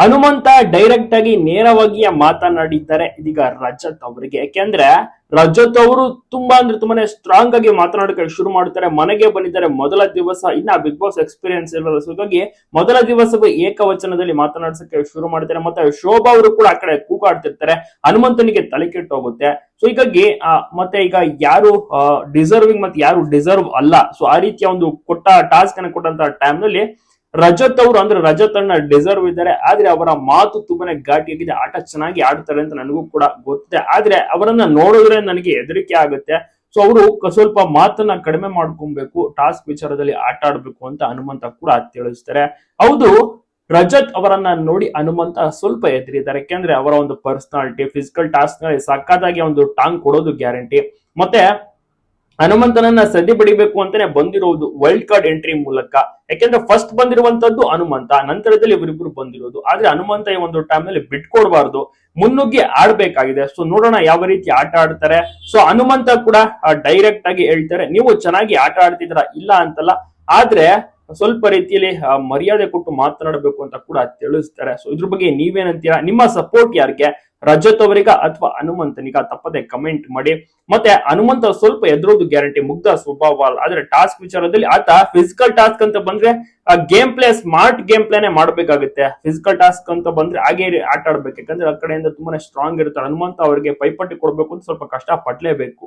Hanumantha direct ಆಗಿ ನೇರವಾಗಿ ಮಾತನಾಡಿದ್ದಾರೆ ಇದೀಗ ರಜತ್ ಅವರಿಗೆ. ಯಾಕೆಂದ್ರೆ ರಜತ್ ಅವರು ತುಂಬಾ ಅಂದ್ರೆ ತುಂಬಾನೇ ಸ್ಟ್ರಾಂಗ್ ಆಗಿ ಮಾತನಾಡಕ್ಕೆ ಶುರು ಮಾಡ್ತಾರೆ. ಮನೆಗೆ ಬಂದಿದ್ದಾರೆ. ಮೊದಲ ದಿವಸ ಇನ್ನ ಬಿಗ್ ಬಾಸ್ ಎಕ್ಸ್ಪೀರಿಯನ್ಸ್ ಸೊ ಹೀಗಾಗಿ ಮೊದಲ ದಿವಸ ಏಕವಚನದಲ್ಲಿ ಮಾತನಾಡ್ಸಕ್ಕೆ ಶುರು ಮಾಡ್ತಾರೆ. ಮತ್ತೆ ಶೋಭಾ ಅವರು ಕೂಡ ಆ ಕಡೆ ಕೂಗಾಡ್ತಿರ್ತಾರೆ. ಹನುಮಂತನಿಗೆ ತಲೆ ಕೆಟ್ಟು ಹೋಗುತ್ತೆ. ಸೊ ಹೀಗಾಗಿ ಮತ್ತೆ ಈಗ ಯಾರು ಡಿಸರ್ವಿಂಗ್ ಮತ್ತೆ ಯಾರು ಡಿಸರ್ವ್ ಅಲ್ಲ. ಸೊ ಆ ರೀತಿಯ ಒಂದು ಕೊಟ್ಟ ಟಾಸ್ಕ್ ಅನ್ನು ಕೊಟ್ಟಂತ ಟೈಮ್ನಲ್ಲಿ ರಜತ್ ಅವರು ಅಂದ್ರೆ ರಜತ್ ಅಣ್ಣ ಡಿಸರ್ವ್ ಇದ್ದಾರೆ. ಆದ್ರೆ ಅವರ ಮಾತು ತುಂಬಾನೇ ಘಾಟಿಯಾಗಿದೆ ಆಟ ಚೆನ್ನಾಗಿ ಆಡ್ತಾರೆ ಅಂತ ನನಗೂ ಕೂಡ ಗೊತ್ತಿದೆ. ಆದ್ರೆ ಅವರನ್ನ ನೋಡಿದ್ರೆ ನನಗೆ ಹೆದರಿಕೆ ಆಗುತ್ತೆ. ಸೊ ಅವರು ಸ್ವಲ್ಪ ಮಾತನ್ನ ಕಡಿಮೆ ಮಾಡ್ಕೊಬೇಕು. ಟಾಸ್ಕ್ ವಿಚಾರದಲ್ಲಿ ಆಟ ಆಡ್ಬೇಕು ಅಂತ ಹನುಮಂತ ಕೂಡ ತಿಳಿಸ್ತಾರೆ. ಹೌದು, ರಜತ್ ಅವರನ್ನ ನೋಡಿ ಹನುಮಂತ ಸ್ವಲ್ಪ ಎದುರಿದ್ದಾರೆ ಯಾಕೆಂದ್ರೆ ಅವರ ಒಂದು ಪರ್ಸನಾಲಿಟಿ ಫಿಸಿಕಲ್ ಟಾಸ್ಕ್ನಲ್ಲಿ ಸಕ್ಕತ್ತಾಗಿ ಒಂದು ಟಾಂಗ್ ಕೊಡೋದು ಗ್ಯಾರಂಟಿ ಮತ್ತೆ ಹನುಮಂತನನ್ನ ಸದಿ ಬಡಿಬೇಕು ಅಂತಾನೆ ಬಂದಿರೋದು ವೈಲ್ಡ್ ಕಾರ್ಡ್ ಎಂಟ್ರಿ ಮೂಲಕ. ಯಾಕೆಂದ್ರೆ ಫಸ್ಟ್ ಬಂದಿರುವಂತದ್ದು ಹನುಮಂತ, ನಂತರದಲ್ಲಿ ಇವರಿಬ್ರು ಬಂದಿರೋದು. ಆದ್ರೆ ಹನುಮಂತ ಈ ಒಂದು ಟೈಮ್ನಲ್ಲಿ ಬಿಟ್ಕೊಡ್ಬಾರ್ದು. ಮುನ್ನುಗ್ಗಿ ಆಡ್ಬೇಕಾಗಿದೆ. ಸೊ ನೋಡೋಣ ಯಾವ ರೀತಿ ಆಟ ಆಡ್ತಾರೆ. ಸೊ ಹನುಮಂತ ಕೂಡ ಡೈರೆಕ್ಟ್ ಆಗಿ ಹೇಳ್ತಾರೆ, ನೀವು ಚೆನ್ನಾಗಿ ಆಟ ಆಡ್ತಿದ್ರ ಇಲ್ಲ ಅಂತಲ್ಲ. ಆದ್ರೆ ಸ್ವಲ್ಪ ರೀತಿಯಲ್ಲಿ ಮರ್ಯಾದೆ ಕೊಟ್ಟು ಮಾತನಾಡಬೇಕು ಅಂತ ಕೂಡ ತಿಳಿಸ್ತಾರೆ. ಸೊ ಇದ್ರ ಬಗ್ಗೆ ನೀವೇನಂತೀರಾ? ನಿಮ್ಮ ಸಪೋರ್ಟ್ ಯಾರಿಗೆ? ರಜತ್ ಅವರಿಗ ಅಥವಾ ಹನುಮಂತನಿಗ? ತಪ್ಪದೆ ಕಮೆಂಟ್ ಮಾಡಿ. ಮತ್ತೆ ಹನುಮಂತ ಸ್ವಲ್ಪ ಎದುರೋದು ಗ್ಯಾರಂಟಿ ಮುಗ್ಧ ಸ್ವಭಾವ ಅಲ್ಲ. ಆದ್ರೆ ಟಾಸ್ಕ್ ವಿಚಾರದಲ್ಲಿ ಆತ ಫಿಸಿಕಲ್ ಟಾಸ್ಕ್ ಅಂತ ಬಂದ್ರೆ ಗೇಮ್ ಪ್ಲೇ ಸ್ಮಾರ್ಟ್ ಗೇಮ್ ಪ್ಲೇನೆ ಮಾಡ್ಬೇಕಾಗುತ್ತೆ. ಫಿಸಿಕಲ್ ಟಾಸ್ಕ್ ಅಂತ ಬಂದ್ರೆ ಹಾಗೆ ಆಟ ಆಡ್ಬೇಕು. ಯಾಕಂದ್ರೆ ಆ ಕಡೆಯಿಂದ ತುಂಬಾನೇ ಸ್ಟ್ರಾಂಗ್ ಇರ್ತಾರೆ. ಹನುಮಂತ ಅವರಿಗೆ ಪೈಪಟ್ಟಿ ಕೊಡ್ಬೇಕು ಅಂತ ಸ್ವಲ್ಪ ಕಷ್ಟ ಪಡ್ಲೇಬೇಕು